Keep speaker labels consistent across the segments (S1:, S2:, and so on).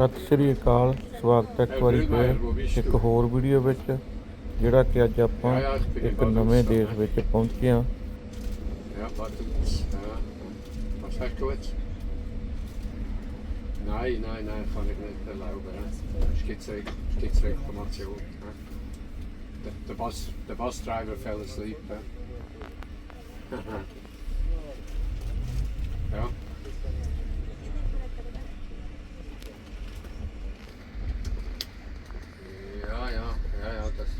S1: ਸਤਿ ਸ੍ਰੀ ਅਕਾਲ ਸਵਾਗਤ ਹੈ ਇੱਕ ਵਾਰੀ ਫੇਰ ਇੱਕ ਹੋਰ ਵੀਡੀਓ ਵਿੱਚ ਜਿਹੜਾ ਕਿ ਅੱਜ ਆਪਾਂ ਇੱਕ ਨਵੇਂ ਦੇਸ਼ ਵਿੱਚ ਪਹੁੰਚੇ ਹਾਂ
S2: Ja, warte. Ja. Was sagst du jetzt? Nein, nein, nein, kann ich nicht erlauben. Ja. Schiedsrichter- Schiedsreklamation. Ja. Der, der, Bus, der bus driver fell asleep. Ja. ja. Ja,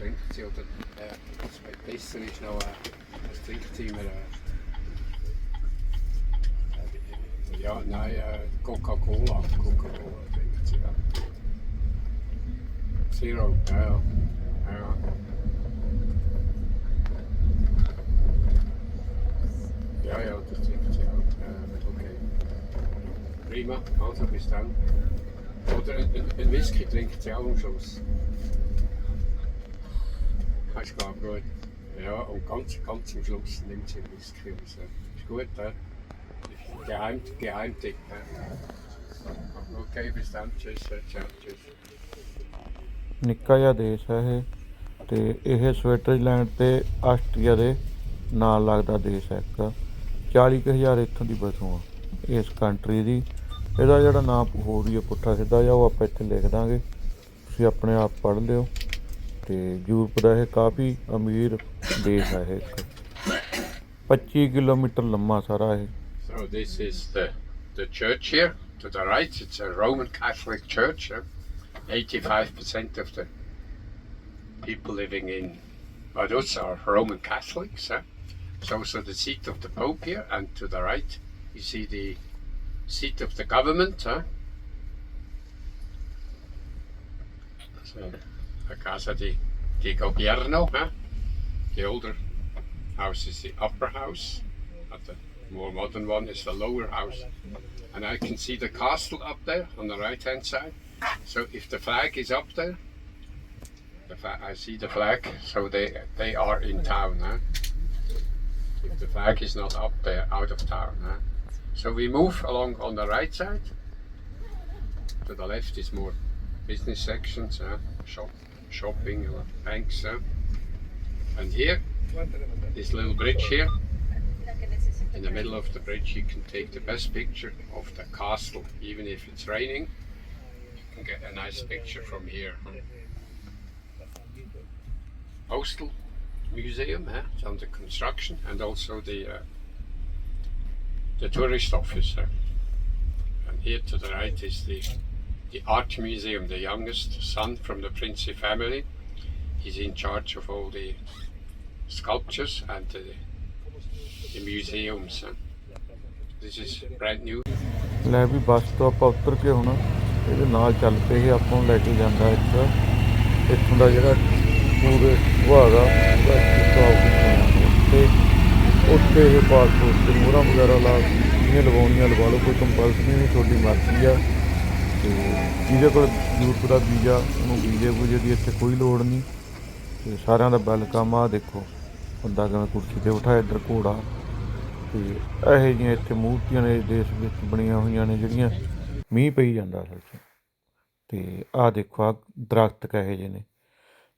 S2: ja, ja, sie. Oder äh, das besser ist noch, äh, das trinkt sie immer. Äh, äh, ja, nein, äh, Coca-Cola. Coca-Cola trinkt sie, ja. Zero, ja, ja. ja, ja. Ja, ja, das trinkt sie auch. Äh, okay. Prima, also bis dann. Oder ein- ein Whisky trinkt sie auch am Schluss. Das ist klar, gut. Ja, und ganz, ganz am Schluss nimmt sie einen Whisky raus. Ist gut, hä? Geheim, Geheimtipp. hä? Okay, bis dann. Tschüss, hä? ciao, tschüss.
S1: ਨਿੱਕਾ ਜਿਹਾ ਦੇਸ਼ ਹੈ ਇਹ ਤੇ ਇਹ Switzerland ਤੇ Austria ਦੇ ਨਾਲ ਲੱਗਦਾ ਦੇਸ਼ ਹੈ ਇੱਕ 40000 ਇੱਥੋਂ ਦੀ ਬਸੋਂ ਆ ਇਸ ਕੰਟਰੀ ਦੀ ਇਹਦਾ ਜਿਹੜਾ ਨਾਮ ਹੋਰ ਹੀ ਆ ਪੁੱਠਾ ਸਿੱਧਾ ਜਿਹਾ ਉਹ ਆਪਾਂ ਇੱਥੇ ਲਿਖ ਦਾਂਗੇ ਤੁਸੀਂ ਆਪਣੇ ਆਪ ਪੜ੍ਹ ਲਿਓ ਤੇ ਯੂਰਪ ਦਾ ਇਹ ਕਾਫੀ ਅਮੀਰ ਦੇਸ਼ ਹੈ ਇਹ ਇੱਕ 25 ਕਿਲੋਮੀਟਰ ਲੰਮਾ ਸਾਰਾ ਇਹ
S2: So this is the, the church here. To the right, it's a Roman Catholic church. yeah. 85% of the people living in Vaduz are Roman Catholics. yeah. It's also the seat of the Pope here. And to the right, you see the seat of the government. huh? So, the Casa di, di Gobierno. huh? The older house is the upper house. At the more modern one is the lower house. And I can see the castle up there on the right hand side. So if the flag is up there, the I see the flag, so they they are in town. Huh? If the flag is not up there, out of town. Huh? So we move along on the right side. To the left is more business sections, huh? shop, shopping, or banks. And here, this little bridge here, in the middle of the bridge, you can take the best picture of the castle, even if it's raining. You can get a nice picture from here. Postal Museum, huh? it's under construction, and also the uh, the tourist office. And here to the right is the the art museum. The youngest son from the Princi family. He's in charge of all the sculptures and the the museums. huh? This is brand new.
S1: ਲੈ ਵੀ ਬੱਸ ਤੋਂ ਆਪਾਂ ਉਤਰ ਕੇ ਹੁਣ ਇਹਦੇ ਨਾਲ ਚੱਲ ਪਏ ਇਹ ਆਪਾਂ ਨੂੰ ਲੈ ਕੇ ਜਾਂਦਾ ਇੱਕ ਇੱਥੋਂ ਦਾ ਜਿਹੜਾ ਪੂਰੇ ਸੁਹਾਗਾ ਤੇ ਉੱਥੇ ਇਹ ਪਾਸਪੋਰਟ ਤੇ ਮੋਹਰਾਂ ਵਗੈਰਾ ਲਾ ਜਿਹਨੇ ਲਵਾਉਣੀਆਂ ਲਵਾ ਲਓ ਕੋਈ ਕੰਪਲਸਰੀ ਨਹੀਂ ਤੁਹਾਡੀ ਮਰਜ਼ੀ ਆ ਤੇ ਜਿਹਦੇ ਕੋਲ ਜ਼ਰੂਰਤ ਦਾ ਵੀਜ਼ਾ, ਉਹਨੂੰ ਵੀਜ਼ੇ ਵੂਜੇ ਦੀ ਇੱਥੇ ਕੋਈ ਲੋੜ ਨਹੀਂ। ਤੇ ਸਾਰਿਆਂ ਦਾ ਵੈਲਕਮ ਆ, ਦੇਖੋ। ਬੰਦਾ ਕਿਵੇਂ ਕੁਰਸੀ ਤੇ ਬਿਠਾਇਆ ਇੱਧਰ ਘੋੜਾ। ਤੇ ਇਹੋ ਜਿਹੀਆਂ ਇੱਥੇ ਮੂਰਤੀਆਂ ਨੇ, ਦੇਸ਼ ਵਿੱਚ ਬਣੀਆਂ ਹੋਈਆਂ ਨੇ, ਜਿਹੜੀਆਂ ਮੀਂਹ ਪਈ ਜਾਂਦਾ ਅਸਲ 'ਚ। ਤੇ ਆਹ ਦੇਖੋ ਆ ਦਰਖਤ ਕਹੇ ਜਿਹੇ ਨੇ।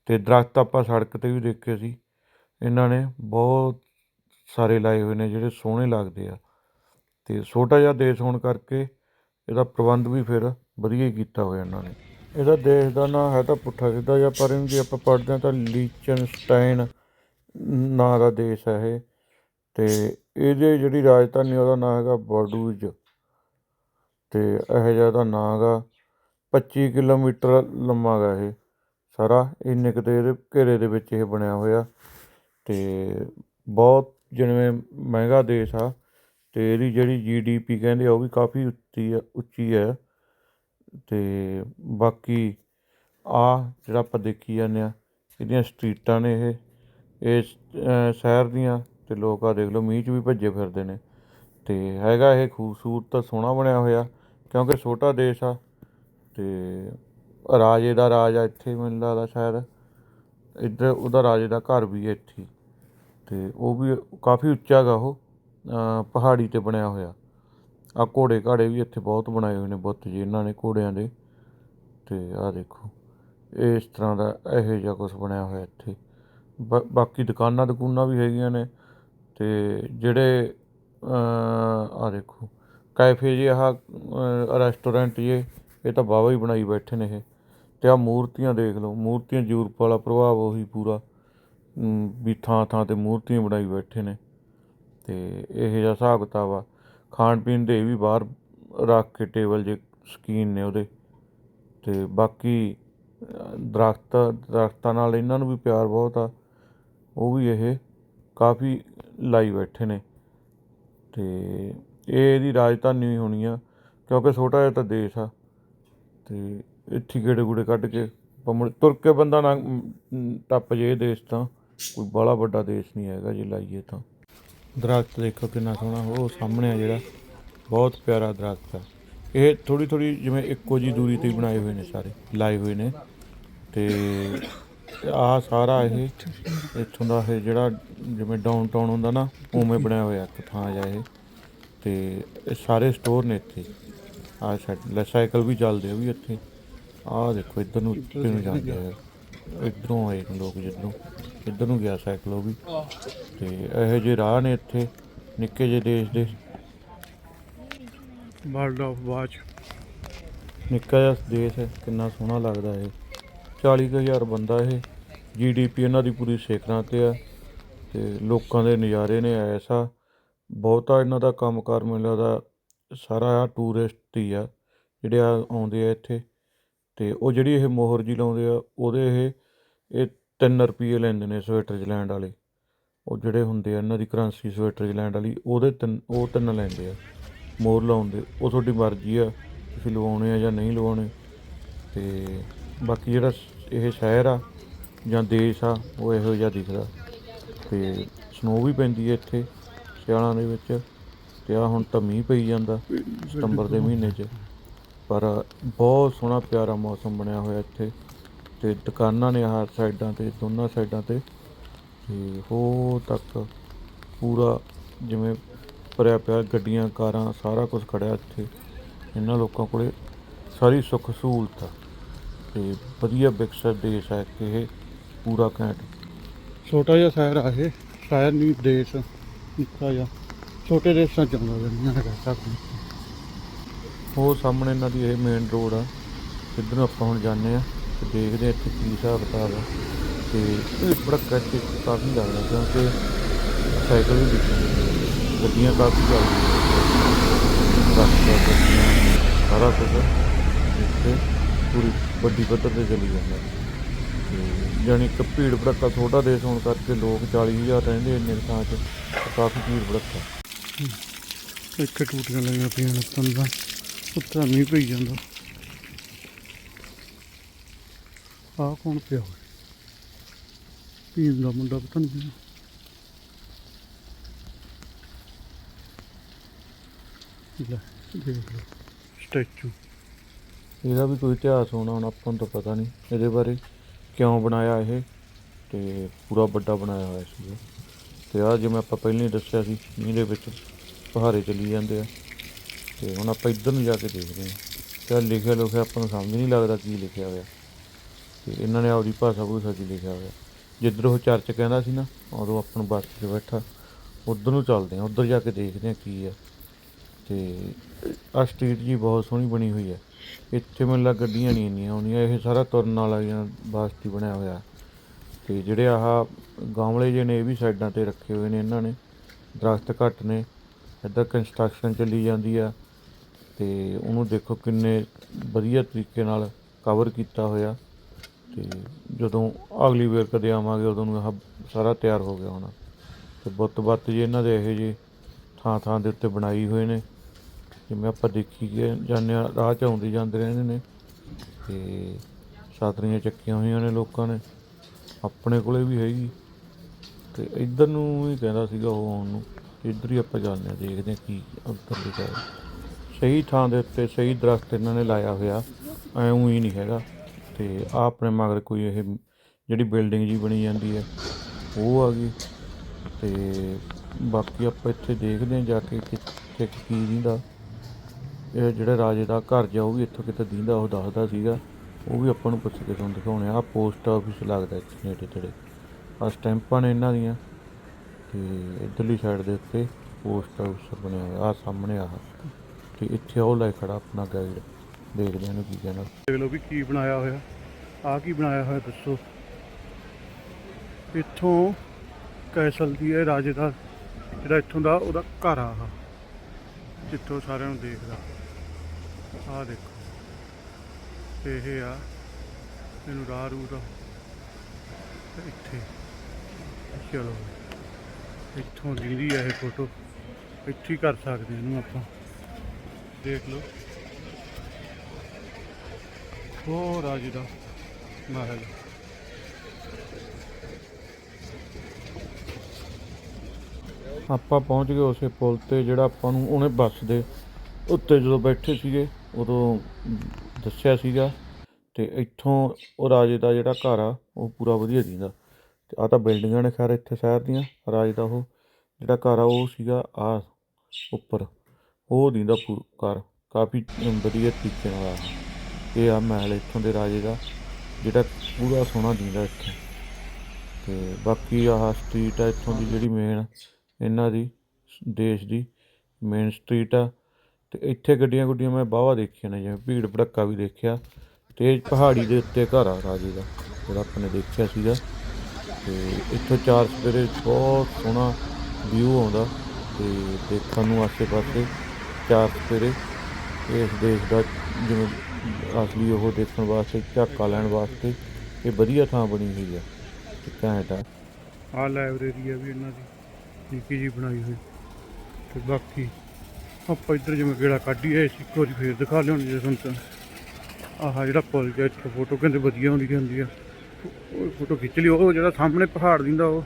S1: ਤੇ ਦਰਖਤ ਆਪਾਂ ਸੜਕ ਤੇ ਵੀ ਦੇਖੇ ਸੀ। ਇਹਨਾਂ ਨੇ ਬਹੁਤ ਸਾਰੇ ਲਾਏ ਹੋਏ ਨੇ, ਜਿਹੜੇ ਸੋਹਣੇ ਲੱਗਦੇ ਆ। ਤੇ ਛੋਟਾ ਜਿਹਾ ਦੇਸ਼ ਹੋਣ ਕਰਕੇ ਇਹਦਾ ਪ੍ਰਬੰਧ ਵੀ ਫਿਰ ਵਧੀਆ ਹੀ ਕੀਤਾ ਹੋਇਆ ਇਹਨਾਂ ਨੇ। ਇਹਦਾ ਦੇਸ਼ ਦਾ ਨਾਂ ਹੈ ਤਾਂ ਪੁੱਠਾ ਸਿੱਧਾ ਜਿਹਾ, ਪਰ ਇਹਨੂੰ ਜੇ ਆਪਾਂ ਪੜ੍ਹਦੇ ਹਾਂ ਤਾਂ ਲੀਚਨਸਟਾਈਨ ਨਾਂ ਦਾ ਦੇਸ਼ ਹੈ ਇਹ। ਤੇ ਇਹਦੇ ਜਿਹੜੀ ਰਾਜਧਾਨੀ ਉਹਦਾ ਨਾਂ ਹੈਗਾ ਬਰਡੂਜ। ਤੇ ਇਹ ਜਿਹਾ ਦਾ ਨਾਂ ਹੈਗਾ 25 ਕਿਲੋਮੀਟਰ ਲੰਮਾ ਗਾ ਇਹ ਸਾਰਾ। ਇੰਨੇ ਕੁ ਤੇ ਇਹਦੇ ਘੇਰੇ ਦੇ ਵਿੱਚ ਇਹ ਬਣਿਆ ਹੋਇਆ। ਤੇ ਬਹੁਤ ਜਿਵੇਂ ਮਹਿੰਗਾ ਦੇਸ਼ ਆ, ਤੇ ਇਹਦੀ ਜਿਹੜੀ ਜੀਡੀਪੀ ਕਹਿੰਦੇ ਆ, ਉਹ ਵੀ ਕਾਫੀ ਉੱਚੀ ਆ, ਉੱਚੀ ਹੈ। ਅਤੇ ਬਾਕੀ ਆ ਜਿਹੜਾ ਆਪਾਂ ਦੇਖੀ ਜਾਂਦੇ ਹਾਂ, ਇਹਦੀਆਂ ਸਟਰੀਟਾਂ ਨੇ ਇਹ ਇਸ ਸ਼ਹਿਰ ਦੀਆਂ ਅਤੇ ਲੋਕ ਆ ਦੇਖ ਲਓ ਮੀਂਹ 'ਚ ਵੀ ਭੱਜੇ ਫਿਰਦੇ ਨੇ। ਅਤੇ ਹੈਗਾ ਇਹ ਖੂਬਸੂਰਤ ਤਾਂ ਸੋਹਣਾ ਬਣਿਆ ਹੋਇਆ, ਕਿਉਂਕਿ ਛੋਟਾ ਦੇਸ਼ ਆ ਅਤੇ ਰਾਜੇ ਦਾ ਰਾਜ ਆ ਇੱਥੇ ਮੈਨੂੰ ਲੱਗਦਾ ਸ਼ਾਇਦ, ਇੱਧਰ ਉਹਦਾ ਰਾਜੇ ਦਾ ਘਰ ਵੀ ਹੈ ਇੱਥੇ। ਅਤੇ ਉਹ ਵੀ ਕਾਫੀ ਉੱਚਾ ਗਾ ਉਹ ਪਹਾੜੀ ਤੇ ਬਣਿਆ ਹੋਇਆ। ਆ ਘੋੜੇ ਘਾੜੇ ਵੀ ਇੱਥੇ ਬਹੁਤ ਬਣਾਏ ਹੋਏ ਨੇ ਬੁੱਤ ਜੀ, ਇਹਨਾਂ ਨੇ ਘੋੜਿਆਂ ਦੇ। ਤੇ ਆਹ ਦੇਖੋ, ਇਸ ਤਰ੍ਹਾਂ ਦਾ ਇਹੋ ਜਿਹਾ ਕੁਝ ਬਣਿਆ ਹੋਇਆ ਇੱਥੇ। ਬਾ- ਬਾਕੀ ਦੁਕਾਨਾਂ ਦੁਕਾਨਾਂ ਵੀ ਹੈਗੀਆਂ ਨੇ ਤੇ ਜਿਹੜੇ ਆ ਦੇਖੋ, ਕੈਫੇ ਜੇ, ਆਹ ਰੈਸਟੋਰੈਂਟ ਜੇ, ਇਹ ਤਾਂ ਬਾਵਾ ਹੀ ਬਣਾਈ ਬੈਠੇ ਨੇ ਇਹ। ਤੇ ਆ ਮੂਰਤੀਆਂ ਦੇਖ ਲਓ, ਮੂਰਤੀਆਂ ਯੂਰਪ ਵਾਲਾ ਪ੍ਰਭਾਵ ਉਹੀ ਪੂਰਾ ਵੀ ਥਾਂ ਥਾਂ ਤੇ ਮੂਰਤੀਆਂ ਬਣਾਈ ਬੈਠੇ ਨੇ। ਤੇ ਇਹ ਜਿਹਾ ਹਿਸਾਬ ਕਿਤਾਬ ਆ। ਖਾਣ ਪੀਣ ਦੇ ਵੀ ਬਾਹਰ ਰੱਖ ਕੇ ਟੇਬਲ ਜੇ ਸਕੀਨ ਨੇ ਉਹਦੇ ਅਤੇ ਬਾਕੀ ਦਰੱਖਤ, ਦਰੱਖਤਾਂ ਨਾਲ ਇਹਨਾਂ ਨੂੰ ਵੀ ਪਿਆਰ ਬਹੁਤ ਆ। ਉਹ ਵੀ ਇਹ ਕਾਫੀ ਲਾਈ ਬੈਠੇ ਨੇ ਅਤੇ ਇਹ ਇਹਦੀ ਰਾਜਧਾਨੀ ਹੋਣੀ ਆ, ਕਿਉਂਕਿ ਛੋਟਾ ਜਿਹਾ ਤਾਂ ਦੇਸ਼ ਆ ਅਤੇ ਇੱਥੇ ਗੇੜੇ ਗੂੜੇ ਕੱਢ ਕੇ ਆਪਾਂ ਮੁੜ ਤੁਰ ਕੇ ਬੰਦਾ ਨਾ ਟੱਪ ਜੇ ਇਹ ਦੇਸ਼ ਤਾਂ, ਕੋਈ ਬੜਾ ਵੱਡਾ ਦੇਸ਼ ਨਹੀਂ ਹੈਗਾ ਜੇ ਲਾਈਏ ਤਾਂ। ਦਰਖਤ ਦੇਖੋ ਕਿੰਨਾ ਸੋਹਣਾ, ਉਹ ਸਾਹਮਣੇ ਆ ਜਿਹੜਾ। ਬਹੁਤ ਪਿਆਰਾ ਦਰਖਤ ਆ। ਇਹ ਥੋੜੀ ਥੋੜੀ ਜਿਵੇਂ ਇੱਕੋ ਜੀ ਦੂਰੀ ਤੇ ਬਣਾਏ ਹੋਏ ਨੇ ਸਾਰੇ, ਲਾਏ ਹੋਏ ਨੇ। ਤੇ ਆਹ ਸਾਰਾ ਇਹ, ਇੱਥੋਂ ਦਾ ਇਹ ਜਿਹੜਾ ਜਿਵੇਂ ਡਾਊਨਟਾਊਨ ਹੁੰਦਾ ਨਾ, ਉਵੇਂ ਬਣਿਆ ਹੋਇਆ ਇੱਕ ਥਾਂ ਜਿਹਾ ਇਹ। ਤੇ ਇਹ ਸਾਰੇ ਸਟੋਰ ਨੇ ਇੱਥੇ। ਆਹ ਸਾਈਡ ਸਾਈਕਲ ਵੀ ਚੱਲਦੇ ਉਹ ਵੀ ਇੱਥੇ। ਆਹ ਦੇਖੋ, ਇੱਧਰ ਨੂੰ ਉੱਤੇ ਨੂੰ ਜਾਂਦੇ ਆ। ਇੱਧਰੋਂ ਆਏ ਨੇ ਲੋਕ ਜਿੱਧਰੋਂ ਇੱਧਰ ਨੂੰ ਗਿਆ ਸਾਈਕਲ ਉਹ ਵੀ। ਤੇ ਇਹੋ ਜਿਹੇ ਰਾਹ ਨੇ ਇੱਥੇ ਨਿੱਕੇ ਜਿਹੇ ਦੇਸ਼ ਦੇ।
S3: ਵਰਲਡ ਆਫ ਵਾਚ
S1: ਨਿੱਕਾ ਜਿਹਾ ਦੇਸ਼ ਹੈ ਕਿੰਨਾ ਸੋਹਣਾ ਲੱਗਦਾ ਇਹ। 40000 ਬੰਦਾ ਇਹ ਜੀਡੀਪੀ ਇਹਨਾਂ ਦੀ ਪੂਰੀ ਸਿਖਰਾਂ ਤੇ ਆ। ਤੇ ਲੋਕਾਂ ਦੇ ਨਜ਼ਾਰੇ ਨੇ ਐਸਾ ਬਹੁਤਾ ਇਹਨਾਂ ਦਾ ਕੰਮਕਾਰ ਮੈਨੂੰ ਲੱਗਦਾ ਸਾਰਾ ਟੂਰਿਸਟ ਹੀ ਆ ਜਿਹੜੇ ਆਉਂਦੇ ਆ ਇੱਥੇ। ਤੇ ਉਹ ਜਿਹੜੀ ਇਹ ਮੋਹਰ ਜੀ ਲਾਉਂਦੇ ਆ ਉਹਦੇ ਇਹ ਇਹ 3 ਰੁਪਏ ਲੈਂਦੇ ਨੇ ਸਵਿਟਜ਼ਰਲੈਂਡ ਵਾਲੇ। ਉਹ ਜਿਹੜੇ ਹੁੰਦੇ ਆ ਇਹਨਾਂ ਦੀ ਕਰੰਸੀ ਸਵਿਟਜ਼ਰਲੈਂਡ ਵਾਲੀ ਉਹਦੇ ਤਿੰਨ ਉਹ ਤਿੰਨ ਲੈਂਦੇ ਆ ਮੋਹਰ ਲਾਉਂਦੇ ਉਹ ਤੁਹਾਡੀ ਮਰਜ਼ੀ ਆ ਤੁਸੀਂ ਲਵਾਉਣੇ ਆ ਜਾਂ ਨਹੀਂ ਲਵਾਉਣੇ। ਤੇ ਬਾਕੀ ਜਿਹੜਾ ਇਹ ਸ਼ਹਿਰ ਆ ਜਾਂ ਦੇਸ਼ ਆ ਉਹ ਇਹੋ ਜਿਹਾ ਦਿਖਦਾ। ਤੇ ਸਨੋ ਵੀ ਪੈਂਦੀ ਹੈ ਇੱਥੇ ਸਿਆਲਾਂ ਦੇ ਵਿੱਚ। ਤੇ ਆ ਹੁਣ ਤਾਂ ਮੀਂਹ ਪਈ ਜਾਂਦਾ ਸਤੰਬਰ ਦੇ ਮਹੀਨੇ 'ਚ। ਪਰ ਬਹੁਤ ਸੋਹਣਾ ਪਿਆਰਾ ਮੌਸਮ ਬਣਿਆ ਹੋਇਆ ਇੱਥੇ ਤੇ ਦੁਕਾਨਾਂ ਨੇ ਹਰ ਸਾਈਡਾਂ ਤੇ, ਦੋਨਾਂ ਸਾਈਡਾਂ ਤੇ ਤੇ ਹੋ ਤੱਕ ਪੂਰਾ ਜਿਵੇਂ ਭਰਿਆ ਪਿਆ, ਗੱਡੀਆਂ, ਕਾਰਾਂ, ਸਾਰਾ ਕੁਝ ਖੜਿਆ ਇੱਥੇ। ਇਹਨਾਂ ਲੋਕਾਂ ਕੋਲੇ ਸਾਰੀ ਸੁੱਖ ਸਹੂਲਤ ਆ ਤੇ ਵਧੀਆ ਵਿਕਸਿਤ ਦੇਸ਼ ਹੈ ਕਿ ਇਹ, ਪੂਰਾ ਘੈਂਟ।
S3: ਛੋਟਾ ਜਿਹਾ ਸ਼ਹਿਰ ਆ ਇਹ, ਸ਼ਹਿਰ ਨਹੀਂ, ਦੇਸ਼, ਨਿੱਕਾ ਜਿਹਾ। ਛੋਟੇ ਦੇਸ਼ਾਂ ਚ ਆਉਂਦਾ ਜਿੰਨਾ ਹੈਗਾ ਸਭ
S1: ਉਹ ਸਾਹਮਣੇ ਇਹਨਾਂ ਦੀ ਇਹ ਮੇਨ ਰੋਡ ਆ। ਇੱਧਰ ਨੂੰ ਆਪਾਂ ਹੁਣ ਜਾਂਦੇ ਆ ਤੇ ਦੇਖਦੇ ਆ ਇੱਥੇ ਕੀ ਹਿਸਾਬ ਕਿਤਾਬ ਆ। ਤੇ ਇਹ ਬੜਾ ਕੱਚ ਕਾਫੀ ਲੱਗਦਾ ਕਿਉਂਕਿ ਸਾਈਕਲ ਵੀ ਦਿਖਦੇ ਗੱਡੀਆਂ ਕਾਫੀ ਚੱਲਦੀਆਂ ਰਸਤਾ ਗੱਡੀਆਂ, ਸਾਰਾ ਕੁਝ ਇੱਥੇ ਪੂਰੀ ਵੱਡੀ ਪੱਧਰ ਤੇ ਚਲੀ ਜਾਂਦਾ। ਤੇ ਜਾਣੀ ਕਿ ਭੀੜ ਭੜੱਕਾ ਛੋਟਾ ਦੇਸ਼ ਹੋਣ ਕਰਕੇ ਲੋਕ 40000 ਰਹਿੰਦੇ ਇੰਨੇ ਥਾਂ 'ਚ ਕਾਫੀ ਭੀੜ ਭੜੱਕਾ।
S3: ਇੱਥੇ ਟੂਟੀਆਂ ਲਾਈਆਂ ਪਈਆਂ ਨੇ ਤੰਦਾਂ ਉੱਤਰਾ ਮੀਂਹ ਪਈ ਜਾਂਦਾ। ਆਹ ਕੌਣ ਪਿਆ ਹੋਇਆ? ਪੀਣ ਦਾ ਮੁੰਡਾ ਪਤਾ ਨਹੀਂ ਲੈ, ਦੇਖ ਲਓ, ਸਟੈਚੂ।
S1: ਇਹਦਾ ਵੀ ਕੋਈ ਇਤਿਹਾਸ ਹੋਣਾ ਹੁਣ ਆਪਾਂ ਨੂੰ ਤਾਂ ਪਤਾ ਨਹੀਂ ਇਹਦੇ ਬਾਰੇ ਕਿਉਂ ਬਣਾਇਆ ਇਹ ਤੇ ਪੂਰਾ ਵੱਡਾ ਬਣਾਇਆ ਹੋਇਆ ਸੀ ਤੇ ਆ ਜਿਵੇਂ ਆਪਾਂ ਪਹਿਲਾਂ ਹੀ ਦੱਸਿਆ ਸੀ, ਮੀਂਹ ਦੇ ਵਿੱਚ ਪਹਾੜੇ ਚਲੀ ਜਾਂਦੇ ਆ। ਤੇ ਹੁਣ ਆਪਾਂ ਇੱਧਰ ਨੂੰ ਜਾ ਕੇ ਦੇਖਦੇ ਹਾਂ। ਤੇ ਲਿਖਿਆ ਲਿਖਿਆ ਆਪਾਂ ਨੂੰ ਸਮਝ ਨਹੀਂ ਲੱਗਦਾ ਕੀ ਲਿਖਿਆ ਹੋਇਆ। ਤੇ ਇਹਨਾਂ ਨੇ ਆਪਦੀ ਭਾਸ਼ਾ ਭੂਸ਼ਾ 'ਚ ਲਿਖਿਆ ਹੋਇਆ। ਜਿੱਧਰ ਉਹ ਚਰਚ ਕਹਿੰਦਾ ਸੀ ਨਾ, ਉਦੋਂ ਆਪਾਂ ਨੂੰ ਬੱਸ 'ਚ ਬੈਠਾ। ਉਧਰ ਨੂੰ ਚੱਲਦੇ ਹਾਂ, ਉਧਰ ਜਾ ਕੇ ਦੇਖਦੇ ਹਾਂ ਕੀ ਆ। ਤੇ ਆ ਸਟਰੀਟ ਜੀ ਬਹੁਤ ਸੋਹਣੀ ਬਣੀ ਹੋਈ ਹੈ ਇੱਥੇ ਮੈਨੂੰ ਲੱਗ ਗੱਡੀਆਂ ਨਹੀਂ ਇੰਨੀਆਂ ਆਉਂਦੀਆਂ। ਇਹ ਸਾਰਾ ਤੁਰਨ ਵਾਲਾ ਜਾਂ ਵਾਸਤੇ ਹੀ ਬਣਿਆ ਹੋਇਆ। ਤੇ ਜਿਹੜੇ ਆਹ ਗਾਂਵਲੇ ਜਿਹੇ ਨੇ, ਇਹ ਵੀ ਸਾਈਡਾਂ ਤੇ ਰੱਖੇ ਹੋਏ ਨੇ ਇਹਨਾਂ ਨੇ। ਦਰਖਤ ਘੱਟ ਨੇ। ਇੱਧਰ ਕੰਸਟਰਕਸ਼ਨ ਚੱਲੀ ਜਾਂਦੀ ਆ। ਤੇ ਉਹਨੂੰ ਦੇਖੋ ਕਿੰਨੇ ਵਧੀਆ ਤਰੀਕੇ ਨਾਲ ਕਵਰ ਕੀਤਾ ਹੋਇਆ। ਤੇ ਜਦੋਂ ਅਗਲੀ ਵਾਰ ਕਦੇ ਆਵਾਂਗੇ, ਉਦੋਂ ਨੂੰ ਆਹ ਸਾਰਾ ਤਿਆਰ ਹੋ ਗਿਆ ਹੋਣਾ। ਤੇ ਬੁੱਤ ਬੱਤ ਜੀ ਇਹਨਾਂ ਦੇ ਇਹੋ ਜਿਹੇ ਥਾਂ ਥਾਂ ਦੇ ਉੱਤੇ ਬਣਾਈ ਹੋਏ ਨੇ, ਜਿਵੇਂ ਆਪਾਂ ਦੇਖੀ ਗਏ ਜਾਂਦੇ ਹਾਂ ਰਾਹ ਚ ਆਉਂਦੇ ਜਾਂਦੇ ਰਹਿੰਦੇ ਨੇ। ਤੇ ਸਾਤਰੀਆਂ ਚੱਕੀਆਂ ਹੋਈਆਂ ਨੇ ਲੋਕਾਂ ਨੇ, ਆਪਣੇ ਕੋਲੇ ਵੀ ਹੈਗੀ। ਤੇ ਇੱਧਰ ਨੂੰ ਹੀ ਕਹਿੰਦਾ ਸੀਗਾ ਉਹ ਆਉਣ ਨੂੰ, ਇੱਧਰ ਹੀ ਆਪਾਂ ਜਾਂਦੇ ਹਾਂ, ਦੇਖਦੇ ਹਾਂ ਕੀ ਉੱਧਰ ਲਿਖਿਆ ਸਹੀ ਥਾਂ ਦੇ ਉੱਤੇ ਸਹੀ ਦਰਖਤ ਇਹਨਾਂ ਨੇ ਲਾਇਆ ਹੋਇਆ, ਐਉਂ ਹੀ ਨਹੀਂ ਹੈਗਾ। ਤੇ ਆ ਆਪਣੇ ਮਗਰ ਕੋਈ ਇਹ ਜਿਹੜੀ ਬਿਲਡਿੰਗ ਜੀ ਬਣੀ ਜਾਂਦੀ ਹੈ, ਉਹ ਆ ਗਈ। ਤੇ ਬਾਕੀ ਆਪਾਂ ਇੱਥੇ ਦੇਖਦੇ ਹਾਂ ਜਾ ਕੇ ਕਿੱਥੇ ਕੀ ਦਿੰਦਾ। ਇਹ ਜਿਹੜਾ ਰਾਜੇ ਦਾ ਘਰ ਜਾ, ਉਹ ਵੀ ਇੱਥੋਂ ਕਿਤੇ ਦਿੰਦਾ, ਉਹ ਦੱਸਦਾ ਸੀਗਾ। ਉਹ ਵੀ ਆਪਾਂ ਨੂੰ ਪੁੱਛ ਕੇ ਤੁਹਾਨੂੰ ਦਿਖਾਉਣੇ ਆ। ਪੋਸਟ ਆਫਿਸ ਲੱਗਦਾ ਇੱਥੇ ਨੇੜੇ ਤੇੜੇ। ਆ ਸਟੈਂਪਾਂ ਨੇ ਇਹਨਾਂ ਦੀਆਂ। ਤੇ ਇਧਰਲੀ ਸਾਈਡ ਦੇ ਉੱਤੇ ਪੋਸਟ ਆਫਿਸ ਬਣਿਆ ਹੋਇਆ। ਆ ਸਾਹਮਣੇ ਆ ਤੇ ਇੱਥੇ ਉਹ ਲੈ ਖੜਾ ਆਪਣਾ ਗਾਈਡ ਦੇਖਦੇ ਹਾਂ ਇਹਨੂੰ ਕੀ ਕਹਿਣਾ।
S3: ਦੇਖ ਲਓ ਵੀ ਕੀ ਬਣਾਇਆ ਹੋਇਆ। ਆ ਕੀ ਬਣਾਇਆ ਹੋਇਆ ਦੱਸੋ। ਇੱਥੋਂ ਕੈਸਲ ਦੀ ਇਹ ਰਾਜੇ ਦਾ ਜਿਹੜਾ ਇੱਥੋਂ ਦਾ ਉਹਦਾ ਘਰ ਆ ਆਹ, ਜਿੱਥੋਂ ਸਾਰਿਆਂ ਨੂੰ ਦੇਖਦਾ। ਆਹ ਦੇਖੋ। ਇਹ ਆ ਇਹਨੂੰ ਰਾਹ ਰੂ ਦਾ। ਇੱਥੇ। ਚਲੋ। ਇੱਥੋਂ ਦੀਦੀ ਆ ਇਹ ਫੋਟੋ ਇੱਥੇ ਹੀ ਕਰ ਸਕਦੇ ਇਹਨੂੰ ਆਪਾਂ। ਦੇਖ ਲਓ। ਉਹ ਰਾਜੇ ਦਾ ਮਹਿਲ।
S1: ਆਪਾਂ ਪਹੁੰਚ ਗਏ ਉਸੇ ਪੁਲ ਤੇ ਜਿਹੜਾ ਆਪਾਂ ਨੂੰ ਉਹਨੇ ਬੱਸ ਦੇ ਉੱਤੇ ਜਦੋਂ ਬੈਠੇ ਸੀਗੇ, ਉਦੋਂ ਦੱਸਿਆ ਸੀਗਾ ਤੇ ਇੱਥੋਂ ਉਹ ਰਾਜੇ ਦਾ ਜਿਹੜਾ ਘਰ ਆ, ਉਹ ਪੂਰਾ ਵਧੀਆ ਦਿੰਦਾ ਤੇ ਆ ਤਾਂ ਬਿਲਡਿੰਗਾਂ ਨੇ ਖੈਰ ਇੱਥੇ ਸ਼ਹਿਰ ਦੀਆਂ, ਰਾਜੇ ਦਾ ਉਹ ਜਿਹੜਾ ਘਰ ਆ, ਉਹ ਸੀਗਾ ਆ ਉੱਪਰ। ਉਹ ਦਿੰਦਾ ਘਰ। ਕਾਫੀ ਵਧੀਆ ਤਰੀਕੇ ਨਾਲ ਆ ਇਹ ਆ ਮਹਿਲ ਇੱਥੋਂ ਦੇ ਰਾਜੇ ਦਾ, ਜਿਹੜਾ ਪੂਰਾ ਸੋਹਣਾ ਦਿੰਦਾ ਇੱਥੇ। ਤੇ ਬਾਕੀ ਆਹ ਸਟਰੀਟ ਆ ਇੱਥੋਂ ਦੀ ਜਿਹੜੀ ਮੇਨ ਇਹਨਾਂ ਦੀ, ਦੇਸ਼ ਦੀ ਮੇਨ ਸਟਰੀਟ ਆ। ਤੇ ਇੱਥੇ ਗੱਡੀਆਂ ਗੁੱਡੀਆਂ ਮੈਂ ਬਾਹਵਾ ਦੇਖੀਆਂ ਨੇ, ਜਿਵੇਂ ਭੀੜ ਭੜੱਕਾ ਵੀ ਦੇਖਿਆ। ਤੇ ਪਹਾੜੀ ਦੇ ਉੱਤੇ ਘਰ ਆ ਰਾਜੇ ਦਾ, ਜਿਹੜਾ ਆਪਾਂ ਨੇ ਦੇਖਿਆ ਸੀਗਾ। ਤੇ ਇੱਥੋਂ ਚਾਰ ਸਵੇਰੇ ਬਹੁਤ ਸੋਹਣਾ ਵਿਊ ਆਉਂਦਾ। ਤੇ ਦੇਖਣ ਨੂੰ ਆਸੇ-ਪਾਸੇ ਚਾਰ ਸਵੇਰੇ ਇਸ ਦੇਸ਼ ਦਾ ਜਿਵੇਂ ਅਸਲੀ ਉਹ ਦੇਖਣ ਵਾਸਤੇ, ਝਾਕਾ ਲੈਣ ਵਾਸਤੇ, ਇਹ ਵਧੀਆ ਥਾਂ ਬਣੀ ਹੋਈ ਆ ਤੇ ਘੈਂਟ ਆ
S3: ਆਹ ਲਾਇਬ੍ਰੇਰੀ ਆ ਵੀ ਇਹਨਾਂ ਦੀ, ਨਿੱਕੀ ਜੀ ਬਣਾਈ ਹੋਈ। ਤੇ ਬਾਕੀ ਆਪਾਂ ਇੱਧਰ ਜਿਵੇਂ ਗੇੜਾ ਕੱਢੀਏ ਸੀ, ਇੱਕ ਵਾਰੀ ਫੇਰ ਦਿਖਾ ਲਿਓ ਜੇ ਤੁਹਾਨੂੰ ਆਹ ਜਿਹੜਾ ਪੁੱਲ ਜਿਹਾ ਇੱਥੇ ਫੋਟੋ ਕਹਿੰਦੇ ਵਧੀਆ ਹੁੰਦੀ ਹੁੰਦੀ ਆ। ਉਹ ਫੋਟੋ ਖਿੱਚ ਲਈ ਉਹ ਜਿਹੜਾ ਸਾਹਮਣੇ ਪਹਾੜ ਦਿੰਦਾ ਉਹ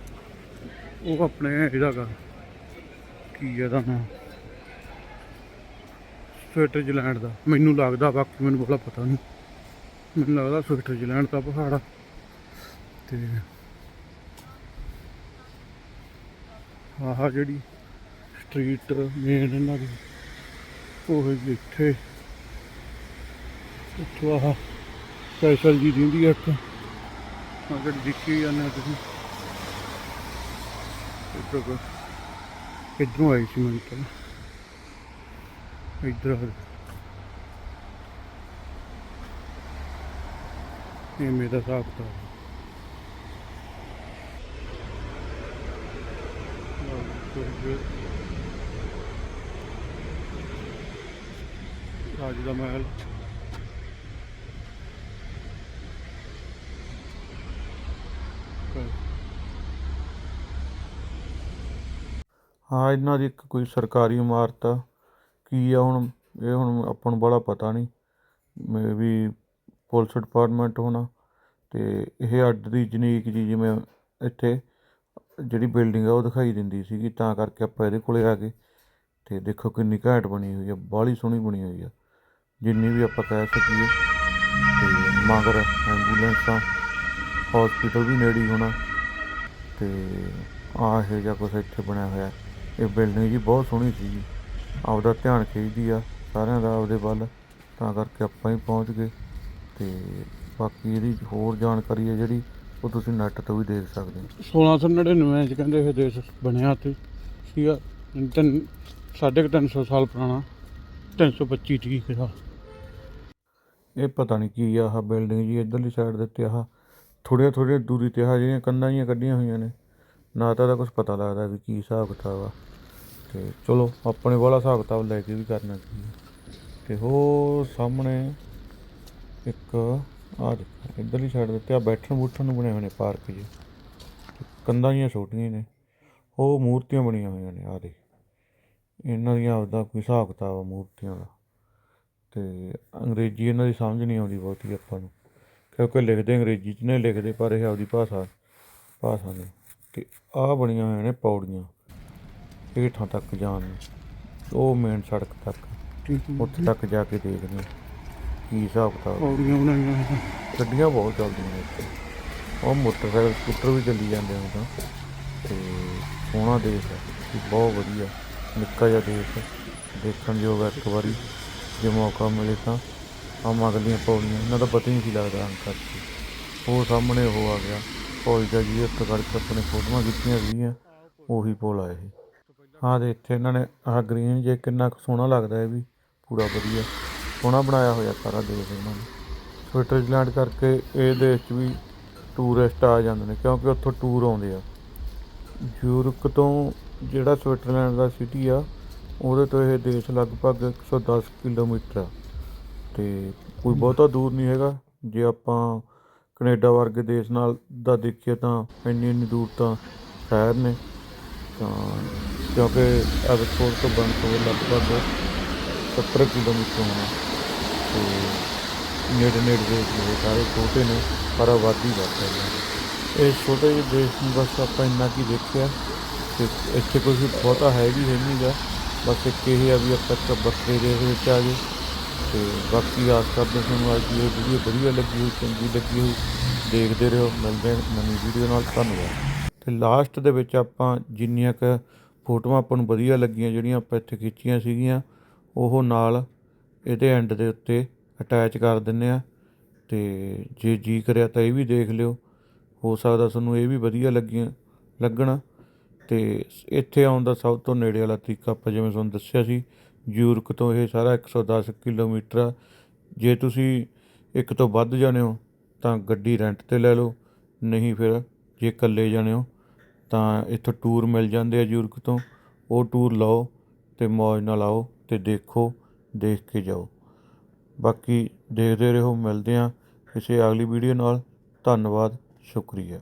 S3: ਉਹ ਆਪਣੇ ਇਹਦਾ ਗਾ ਕੀ ਇਹਦਾ ਨਾਮ ਸਵਿਟਜ਼ਰਲੈਂਡ ਦਾ। ਮੈਨੂੰ ਲੱਗਦਾ ਬਾਕੀ ਮੈਨੂੰ ਬੜਾ ਪਤਾ ਨਹੀਂ ਮੈਨੂੰ ਲੱਗਦਾ ਸਵਿਟਜ਼ਰਲੈਂਡ ਦਾ ਪਹਾੜ ਆ। ਤੇ ਆਹ ਜਿਹੜੀ ਸਟਰੀਟ ਮੇਨ ਇਹਨਾਂ ਦੀ, ਉਹ ਇੱਥੇ। ਇੱਥੋਂ ਆਹ ਕੈਸਲ ਜੀ ਦਿੰਦੀ ਆ ਇੱਕ ਆਹ ਜਿਹੜੀ ਦਿੱਖੀ ਜਾਂਦੇ ਤੁਸੀਂ ਇੱਧਰ ਕੋ ਇੱਧਰੋਂ ਆਈ ਸੀ ਮੈਨੂੰ ਤਾਂ। ਇੱਧਰ ਇਹ ਮੇਰਾ ਹਿਸਾਬ ਕਿਤਾਬ ਰਾਜ ਦਾ ਮਹਿਲ।
S1: ਹਾਂ, ਇਹਨਾਂ ਦੀ ਇੱਕ ਕੋਈ ਸਰਕਾਰੀ ਇਮਾਰਤ ਆ। ਕੀ ਆ ਹੁਣ? ਇਹ ਹੁਣ ਆਪਾਂ ਨੂੰ ਬੜਾ ਪਤਾ ਨਹੀਂ। ਮੇ ਵੀ ਪੁਲਿਸ ਡਿਪਾਰਟਮੈਂਟ ਹੋਣਾ ਅਤੇ ਇਹ ਅੱਡ ਦੀ ਜਨੀਕ ਜੀ ਜਿਵੇਂ ਇੱਥੇ ਜਿਹੜੀ ਬਿਲਡਿੰਗ ਆ ਉਹ ਦਿਖਾਈ ਦਿੰਦੀ ਸੀਗੀ, ਤਾਂ ਕਰਕੇ ਆਪਾਂ ਇਹਦੇ ਕੋਲੇ ਆ ਗਏ। ਅਤੇ ਦੇਖੋ ਕਿੰਨੀ ਘੈਂਟ ਬਣੀ ਹੋਈ ਆ, ਬਾਹਲੀ ਸੋਹਣੀ ਬਣੀ ਹੋਈ ਆ। ਜਿੰਨੀ ਵੀ ਆਪਾਂ ਕਹਿ ਸਕੀਏ। ਤੇ ਮਗਰ ਐਂਬੂਲੈਂਸਾਂ ਹਸਪੀਟਲ ਵੀ ਨੇੜੇ ਹੋਣਾ। ਅਤੇ ਆਹ ਇਹ ਜਿਹਾ ਕੁਛ ਇੱਥੇ ਬਣਿਆ ਹੋਇਆ। ਇਹ ਬਿਲਡਿੰਗ ਜੀ ਬਹੁਤ ਸੋਹਣੀ ਸੀ ਆਪਦਾ ਧਿਆਨ ਖਿੱਚਦੀ ਆ ਸਾਰਿਆਂ ਦਾ ਆਪਦੇ ਵੱਲ ਤਾਂ ਕਰਕੇ ਆਪਾਂ ਹੀ ਪਹੁੰਚ ਗਏ। ਤੇ ਬਾਕੀ ਇਹਦੀ ਹੋਰ ਜਾਣਕਾਰੀ ਹੈ ਜਿਹੜੀ ਉਹ ਤੁਸੀਂ ਨੈੱਟ ਤੋਂ ਵੀ ਦੇਖ ਸਕਦੇ ਹੋ।
S3: 1699 ਚ ਕਹਿੰਦੇ ਇਹ ਦੇਸ਼ ਬਣਿਆ ਤੇ ਸੀਗਾ ਤਿੰਨ ਸਾਢੇ ਕੁ ਤਿੰਨ ਸੌ ਸਾਲ ਪੁਰਾਣਾ 325 ਠੀਕ ਦਾ।
S1: ਇਹ ਪਤਾ ਨਹੀਂ ਕੀ ਆ ਆਹ ਬਿਲਡਿੰਗ ਜੀ ਇਧਰਲੀ ਸਾਈਡ ਦੇ ਉੱਤੇ ਆਹ ਥੋੜ੍ਹੀਆਂ ਥੋੜ੍ਹੀਆਂ ਦੂਰੀ ਤੇ ਆਹ ਜਿਹੜੀਆਂ ਕੰਧਾਂ ਜੀਆਂ ਕੱਢੀਆਂ ਹੋਈਆਂ ਨੇ। ਨਾ ਤਾਂ ਇਹਦਾ ਕੁਝ ਪਤਾ ਲੱਗਦਾ ਵੀ ਕੀ ਹਿਸਾਬ ਕਿਤਾਬ ਆ। ਤੇ ਚਲੋ, ਆਪਣੇ ਵਾਲਾ ਹਿਸਾਬ ਕਿਤਾਬ ਲੈ ਕੇ ਵੀ ਕਰਨਾ ਕੀ ਆ। ਤੇ ਉਹ ਸਾਹਮਣੇ ਇੱਕ ਆ ਦੇਖੋ, ਇਧਰਲੀ ਸਾਈਡ ਦੇ ਉੱਤੇ ਆ ਬੈਠਣ ਬੂਠਣ ਨੂੰ ਬਣੇ ਹੋਏ ਨੇ ਪਾਰਕ ਜੀ ਕੰਧਾਂ ਜੀਆਂ ਛੋਟੀਆਂ ਹੀ ਨੇ, ਉਹ ਮੂਰਤੀਆਂ ਬਣੀਆਂ ਹੋਈਆਂ ਨੇ ਆ ਦੇ ਇਹਨਾਂ ਦੀਆਂ ਆਪਦਾ ਕੋਈ ਹਿਸਾਬ ਕਿਤਾਬ ਆ ਮੂਰਤੀਆਂ ਦਾ। ਤੇ ਅੰਗਰੇਜ਼ੀ ਇਹਨਾਂ ਦੀ ਸਮਝ ਨਹੀਂ ਆਉਂਦੀ ਬਹੁਤੀ ਆਪਾਂ ਨੂੰ। ਕਿਉਂਕਿ ਲਿਖਦੇ ਅੰਗਰੇਜ਼ੀ 'ਚ ਨੇ, ਲਿਖਦੇ ਪਰ ਇਹ ਆਪਦੀ ਭਾਸ਼ਾ ਭਾਸ਼ਾ ਨੇ। ਤੇ ਆਹ ਬਣੀਆਂ ਹੋਈਆਂ ਨੇ ਪੌੜੀਆਂ। ਹੇਠਾਂ ਤੱਕ ਜਾਣ ਉਹ ਮੇਨ ਸੜਕ ਤੱਕ
S3: ਠੀਕ
S1: ਉੱਥੇ ਤੱਕ ਜਾ ਕੇ ਦੇਖਦੇ ਹਾਂ। ਕੀ ਹਿਸਾਬ ਕਿਤਾਬ।
S3: ਪੌੜੀਆਂ ਬਣਾਈਆਂ ਹੋਈਆਂ।
S1: ਗੱਡੀਆਂ ਬਹੁਤ ਚੱਲਦੀਆਂ ਨੇ ਇੱਥੇ। ਉਹ ਮੋਟਰਸਾਈਕਲ ਸਕੂਟਰ ਵੀ ਚੱਲੀ ਜਾਂਦੇ ਹੁਣ ਤਾਂ ਤੇ ਸੋਹਣਾ ਦੇਸ਼ ਹੈ। ਬਹੁਤ ਵਧੀਆ। ਨਿੱਕਾ ਜਿਹਾ ਦੇਸ਼ ਹੈ। ਦੇਖਣ ਯੋਗ ਹੈ ਇੱਕ ਵਾਰੀ। ਜੇ ਮੌਕਾ ਮਿਲੇ ਤਾਂ ਆਮ ਅਗਲੀਆਂ ਪੌੜੀਆਂ ਇਹਨਾਂ ਦਾ ਪਤਾ ਹੀ ਨਹੀਂ ਸੀ ਲੱਗਦਾ ਅੰਕ ਕਰਕੇ। ਉਹ ਸਾਹਮਣੇ ਉਹ ਆ ਗਿਆ। ਪੁਲ ਜਿਹਾ ਜੀ ਉੱਥੇ ਖੜ੍ਹ ਕੇ ਆਪਣੇ ਫੋਟੋਆਂ ਖਿੱਚੀਆਂ ਸੀਗੀਆਂ। ਉਹੀ ਪੁਲ ਆ ਇਹ। ਆਹ ਦੇ ਇੱਥੇ ਇਹਨਾਂ ਨੇ ਆਹ ਗ੍ਰੀਨ ਜੇ ਕਿੰਨਾ ਕੁ ਸੋਹਣਾ ਲੱਗਦਾ ਇਹ ਵੀ ਪੂਰਾ ਵਧੀਆ। ਸੋਹਣਾ ਬਣਾਇਆ ਹੋਇਆ ਸਾਰਾ ਦੇਸ਼ ਇਹਨਾਂ ਨੇ। ਸਵਿਟਜ਼ਰਲੈਂਡ ਕਰਕੇ ਇਹ ਦੇਸ਼ 'ਚ ਵੀ ਟੂਰਿਸਟ ਆ ਜਾਂਦੇ ਨੇ ਕਿਉਂਕਿ ਉੱਥੋਂ ਟੂਰ ਆਉਂਦੇ ਆ। ਯੂਰਪ ਤੋਂ ਜਿਹੜਾ ਸਵਿਟਜ਼ਰਲੈਂਡ ਦਾ ਸਿਟੀ ਆ ਉਹਦੇ ਤੋਂ ਇਹ ਦੇਸ਼ ਲਗਭਗ 110 ਕਿਲੋਮੀਟਰ ਆ। ਤੇ ਕੋਈ ਬਹੁਤਾ ਦੂਰ ਨਹੀਂ ਹੈਗਾ। ਜੇ ਆਪਾਂ ਕੈਨੇਡਾ ਵਰਗੇ ਦੇਸ਼ ਨਾਲ ਦਾ ਦੇਖੀਏ ਤਾਂ ਇੰਨੀ ਇੰਨੀ ਦੂਰ ਤਾਂ ਸ਼ਹਿਰ ਨੇ। ਤਾਂ ਕਿਉਂਕਿ ਐਵਰਪੋਰਟ ਤੋਂ ਬਨਕੋਵਰ ਲਗਭਗ 70 ਕਿਲੋਮੀਟਰ ਹੋਣਾ। ਤੇ ਨੇੜੇ ਨੇੜੇ ਦੇਸ਼ ਨੇ ਸਾਰੇ ਛੋਟੇ ਨੇ, ਪਰ ਆਬਾਦੀ ਵੱਧ ਹੈ। ਇਹ ਛੋਟੇ ਜਿਹੇ ਦੇਸ਼ ਨੂੰ ਬਸ ਆਪਾਂ ਇੰਨਾ ਕੀ ਦੇਖਿਆ ਤੇ ਇੱਥੇ ਕੋਈ ਬਹੁਤਾ ਹੈ ਵੀ ਹੈ ਨਹੀਂਗਾ ਬਸ ਇੱਕ ਇਹ ਆ ਵੀ ਆਪਾਂ ਇੱਕ ਬਸਤੇ ਦੇ ਵਿੱਚ ਆ ਗਏ। ਤੇ ਬਾਕੀ ਆਸ ਕਰਦੇ ਤੁਹਾਨੂੰ ਅੱਜ ਦੀ ਇਹ ਵੀਡੀਓ ਵਧੀਆ ਲੱਗੀ ਹੋਈ, ਚੰਗੀ ਲੱਗੀ ਹੋਈ, ਦੇਖਦੇ ਰਹੋ। ਮਿਲਦੇ ਹਾਂ ਨਵੀਂ ਵੀਡੀਓ ਨਾਲ। ਧੰਨਵਾਦ। ਤੇ ਲਾਸਟ ਦੇ ਵਿੱਚ ਆਪਾਂ ਜਿੰਨੀਆਂ ਕ ਫੋਟੋਆਂ ਆਪਾਂ ਨੂੰ ਵਧੀਆ ਲੱਗੀਆਂ, ਜਿਹੜੀਆਂ ਆਪਾਂ ਇੱਥੇ ਖਿੱਚੀਆਂ ਸੀਗੀਆਂ, ਉਹ ਨਾਲ ਇਹਦੇ ਐਂਡ ਦੇ ਉੱਤੇ ਅਟੈਚ ਕਰ ਦਿੰਦੇ ਹਾਂ ਅਤੇ ਜੇ ਜੀ ਕਰਿਆ ਤਾਂ ਇਹ ਵੀ ਦੇਖ ਲਿਓ। ਹੋ ਸਕਦਾ ਤੁਹਾਨੂੰ ਇਹ ਵੀ ਵਧੀਆ ਲੱਗੀਆਂ, ਲੱਗਣ। ਅਤੇ ਇੱਥੇ ਆਉਣ ਦਾ ਸਭ ਤੋਂ ਨੇੜੇ ਵਾਲਾ ਤਰੀਕਾ ਆਪਾਂ ਜਿਵੇਂ ਤੁਹਾਨੂੰ ਦੱਸਿਆ ਸੀ ਯੂਰਕ ਤੋਂ ਇਹ ਸਾਰਾ 110 ਕਿਲੋਮੀਟਰ ਆ। ਜੇ ਤੁਸੀਂ ਇੱਕ ਤੋਂ ਵੱਧ ਜਾਣੇ ਹੋ ਤਾਂ ਗੱਡੀ ਰੈਂਟ ਤੇ ਲੈ ਲਓ, ਨਹੀਂ ਫਿਰ ਜੇ ਇਕੱਲੇ ਜਾਣੇ ਹੋ ਤਾਂ ਇੱਥੋਂ ਟੂਰ ਮਿਲ ਜਾਂਦੇ ਆ ਯੂਰਕ ਤੋਂ। ਉਹ ਟੂਰ ਲਓ ਅਤੇ ਮੌਜ ਨਾਲ ਆਓ ਅਤੇ ਦੇਖੋ, ਦੇਖ ਕੇ ਜਾਓ। ਬਾਕੀ ਦੇਖਦੇ ਰਹੋ, ਮਿਲਦੇ ਹਾਂ ਕਿਸੇ ਅਗਲੀ ਵੀਡੀਓ ਨਾਲ। ਧੰਨਵਾਦ, ਸ਼ੁਕਰੀਆ।